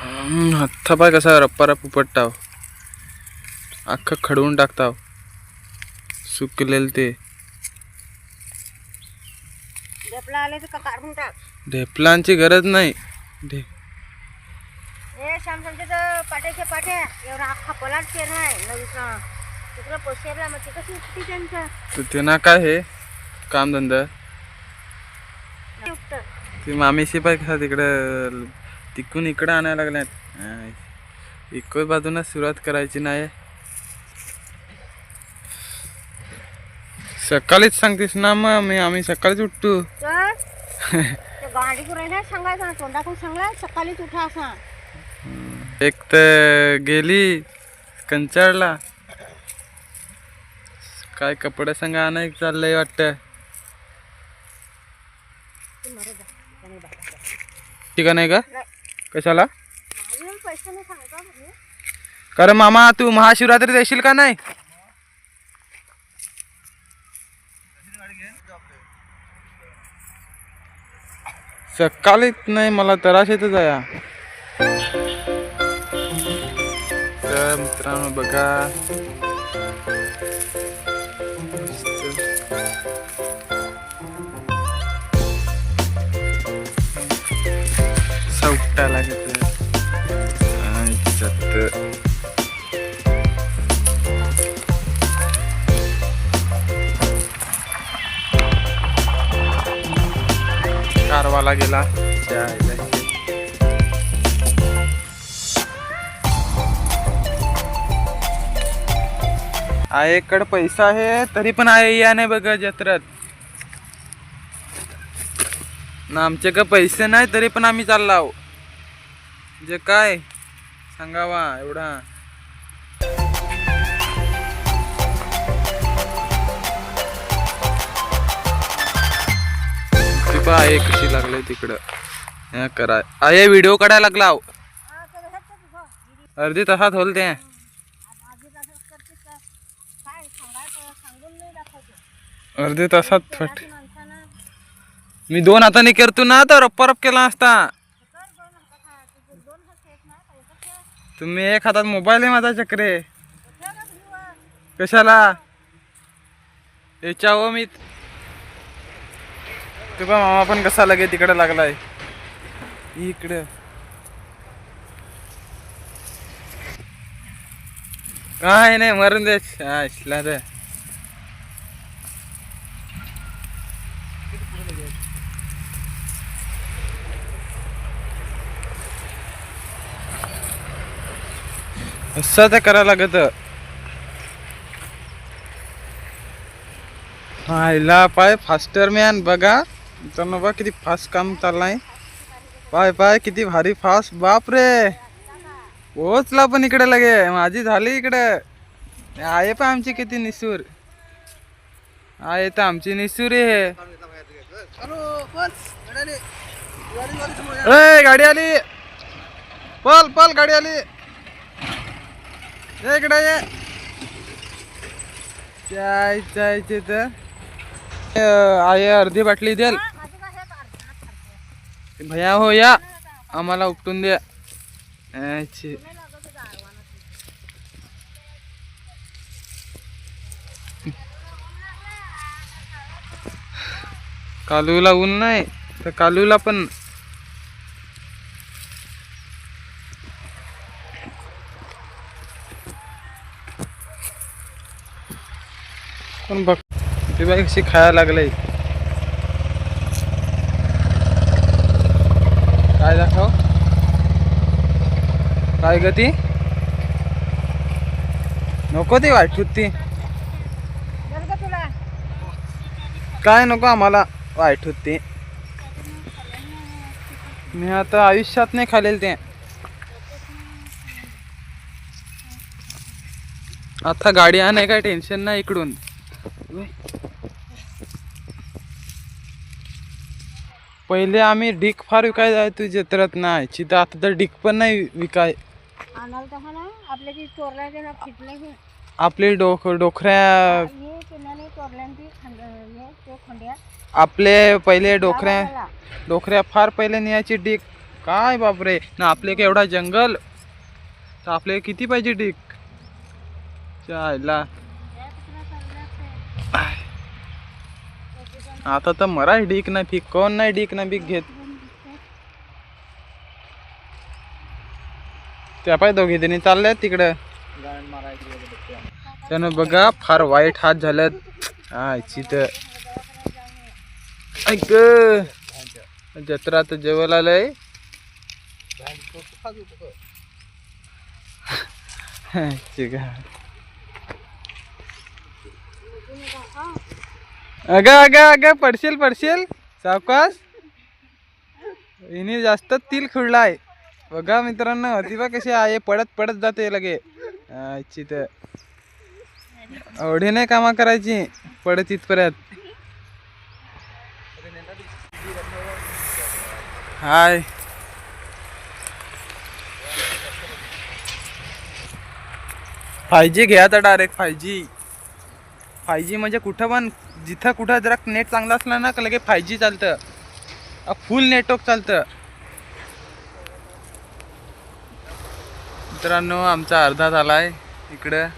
हम्म, हातापाय कसा रप्पा रप्प उपटताव अख्खं खडवून टाकताव सुकलेल ते. ढेपलांची गरज नाही. ढे पाट्याच्या पाट्या. एवढा अख्खा पलाट ते त्यांना काय हे? कामधंदा. ती मामीशी पाय कसा तिकडं तिकून इकडं आणायला लागल्यात. इकडं बाजूनं सुरुवात करायची नाही. सकाळीच सांगतेस ना मग मी आम्ही सकाळीच उठतो. तर ते गाडी करायला सांगायचं ना तोंडाकडून सांगला? सकाळीच उठा असा. एक तर गेली कंचाळला काय कपडे संग आणायक चाललंय वाटतं. ठीक आहे नाही का? कशाला. कारण मामा तू महाशिवरात्री देशील का नाही? सकाळीच नाही मला तराश येतच आहे तर मित्रांनो बघा. सवटा लागत कारवाला गेला. आहे इथे. आईकडे पैसा आहे तरी पण आहे या नाही बघ जत्रात. ना आमचे का पैसे नाही तरी पण आम्ही चाललो जे काय? सांगावा एवढा. ती आहे कशी लागले तिकडं. हे करा. आहे व्हिडिओ काढायला लागला अर्धी तासात होल ते अर्धी तासात फट मी दोन हाताने करतो ना तर रप्पा रप केला असता कर दोन हातात हात. तुझे दोन हात आहेत ना तर एकच ठेव. तुम्ही एक हातात मोबाईल आहे माझा चक्रे. कशाला? याच्यावर मी तुझा मामा पण कसा लगे तिकडे लागलाय. इकडे. काय नाही मरून दे. असला ते करायला लागत. हायला पाय फास्टर मॅन बघा. मित्रांनो बघा किती फास्ट काम चाललंय. पाय पाय किती भारी फास्ट बाप रे पोहोचला पण इकडे लगे. माझी झाली इकडे. आहे पण आमची किती निसूर. आहे तर आमची निसूर ए गाडी आली. पल पल गाडी आली. इकडे ये. चाय जायचे तर आई अर्धी बाटली द्याल भैया हो या. आम्हाला उपटून द्या. कालूला ऊन नाही तर कालूला पण पण बघ ती बाई कशी खायला लागलंय. काय दाखव? काय ग ती? नको ती वाईट ती काय नको आम्हाला वाईट होती मी आता आयुष्यात नाही खालेल ते. आता गाडी आणाय काय टेन्शन नाही इकडून. पहिले आम्ही डिक फार विकाय जायचो जत्रेत नाही. तिथं आता तर डिक पण नाही विकाय आपली डोक खंड्या. आपले पहिले डोकऱ्या गावाला. डोकऱ्या फार पहिले न्यायची डिक काय बापरे. ना आपले का एवढा जंगल? तर आपले किती पाहिजे ढीक? चायला. आता तर मराच ढीक ना पीक कोण नाही ढीक ना पीक घेत. त्या पाय दोघे जणी चालल्यात तिकडं. त्यानं बघा फार वाईट हात झाल्यात. आयची तर ऐक जत्रा तर जेवल आलंय. ठीक आहे अगं अगं अगं पडशील पडशील. सावकाश. हिने जास्त तिल आहे बघा मित्रांनो अतिबा कशी आहे. पडत पडत जाते लगे. आजची तर. एवढी नाही कामा करायची. पडत इथपर्यंत. हाय. फाय जी घ्या तर direct five G. Five G म्हणजे कुठं पण जिथं कुठं जरा नेट चांगलं असलं ना का लगे फाय जी चालतं. फुल नेटवर्क चालतं. मित्रांनो आमचा अर्धा झाला आहे इकडं.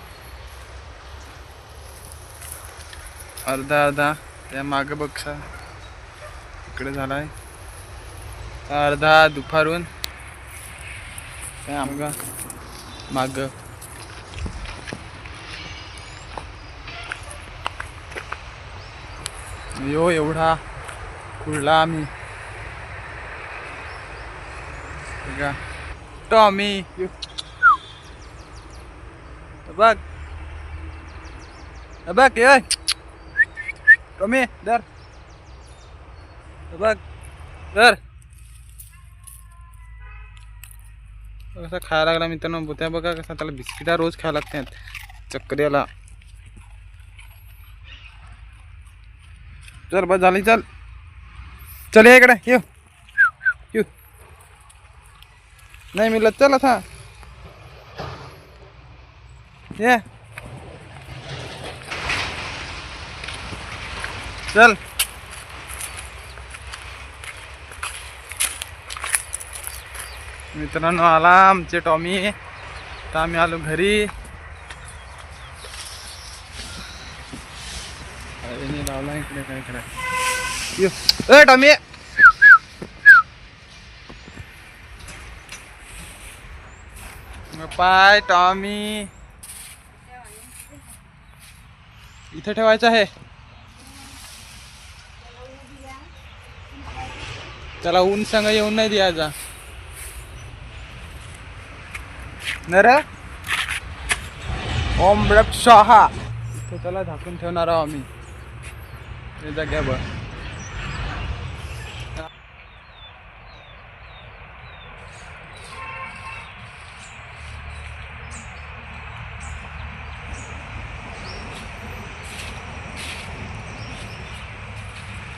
अर्धा अर्धा. त्या मागं बक्षा इकडे झालाय. अर्धा दुपारून. काय आमगा माग. यो एवढा कुडला आम्ही. टॉमी. बघ. बघ ये टॉमी दर बघ दर कसा खायला लागला मित्रांनो त्या बघा कसा त्याला बिस्किटा रोज खायला लागतात. चक्कऱ्याला. चल बस झाली चल. चल ये इकडे येऊ येऊ नाही मिळत चल आता. ये. चल. मित्रांनो आला आमचे टॉमी. तर आम्ही आलो घरी. अरे लावला इकडे काय इकडे ए टॉमी पाय टॉमी. इथे ठेवायचं आहे. त्याला ऊन संग येऊन नाही द्यायचा. नर? ओम रप शहा. इथे त्याला झाकून ठेवणार आहोत आम्ही. बघ.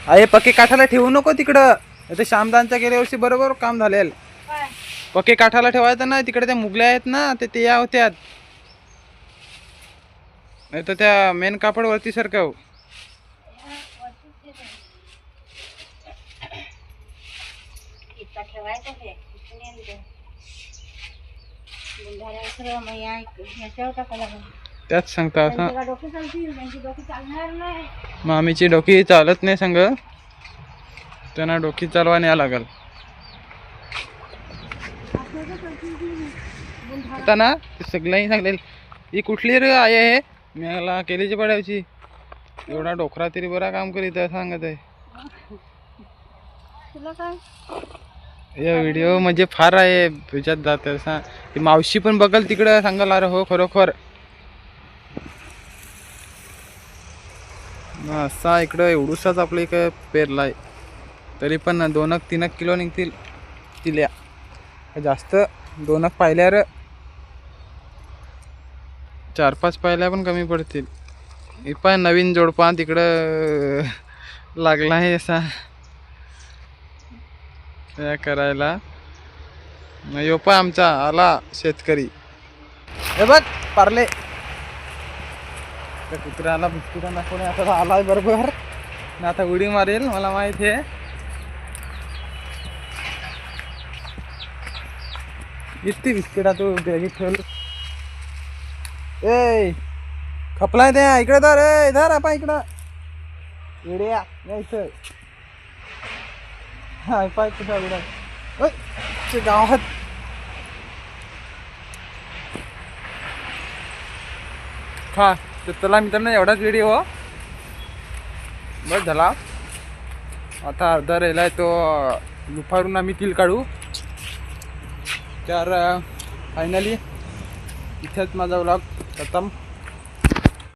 अरे पक्के काठाला ठेवू नको तिकडं. ते श्यामदानच्या गेल्या वर्षी बरोबर काम झालेल. पक्के काठाला ठेवायचं ना तिकडे त्या मुगल्या आहेत ना ते ते या होत्यात. नाही तर त्या मेन कापड वरती सारखं इतका ठेवायचं हे इथून येऊन दे. गुंडाळ्या सगळं मग या इक- ह्याच्यावर टाकायला त्याच सांगता असं मामीची डोकी चालत नाही संग. त्यांना डोकी चालवा न्याय लागल. आता ना ते सगळ्यांनी सांगलेल ही कुठली रे आहे? हे मला केलीची पडायची. एवढा डोकरा तरी बरा काम करीत सांगत आहे. तुला काय? या व्हिडिओ म्हणजे फार आहे ह्याच्यात जात असा. ती मावशी पण बघल तिकडं सांगाल अरे हो खरोखर. असा इकडं एवढूसाच आपलं इकडं आहे तरी पण दोनक तीनक किलो निघतील तिल्या. जास्त दोनक पाहिल्यावर चार पाच पाहिल्या पण कमी पडतील. हे पण नवीन जोडपा तिकडं लागला आहे असा. या करायला. नाही यो पण आमचा आला शेतकरी. हे बघ पारले. त्या कुत्र्याला बिस्किटा दाखवणे आता आलाय बरोबर. ना आता उडी मारेल मला माहीत आहे. किती बिस्किटा तू बॅगीत ठेवल. ए खपलाय त्या इकडे धर ए धर आपा इकडं. इड्या सर हाय पाय कुठं उडा ते गावात हा तर चला मित्रांनो एवढाच व्हिडिओ बस झाला आता अर्धा राहिलाय तो दुपारून आम्ही तिल काढू तर फायनली इथेच माझा व्लॉग खतम